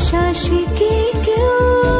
ভালোবাসা শিখি কেউ?